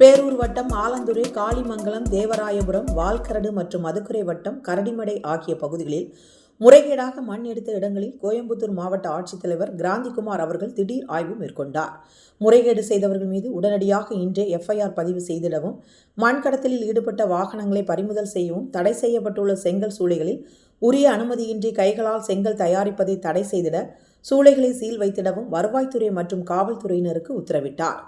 பேரூர் வட்டம் ஆலந்துறை காளிமங்கலம் தேவராயபுரம் வால்கரடு மற்றும் மதுக்குறை வட்டம் கரடிமடை ஆகிய பகுதிகளில் முறைகேடாக மண் எடுத்த இடங்களில் கோயம்புத்தூர் மாவட்ட ஆட்சித்தலைவர் கிராந்திகுமார் அவர்கள் திடீர் ஆய்வு மேற்கொண்டார். முறைகேடு செய்தவர்கள் மீது உடனடியாக இன்றே எஃப்ஐஆர் பதிவு செய்திடவும் மண் கடத்தலில் ஈடுபட்ட வாகனங்களை பறிமுதல் செய்யவும் தடை செய்யப்பட்டுள்ள செங்கல் சூளைகளில் உரிய அனுமதியின்றி கைகளால் செங்கல் தயாரிப்பதை தடை செய்திட சூளைகளை சீல் வைத்திடவும் வருவாய்த்துறை மற்றும் காவல்துறையினருக்கு உத்தரவிட்டார்.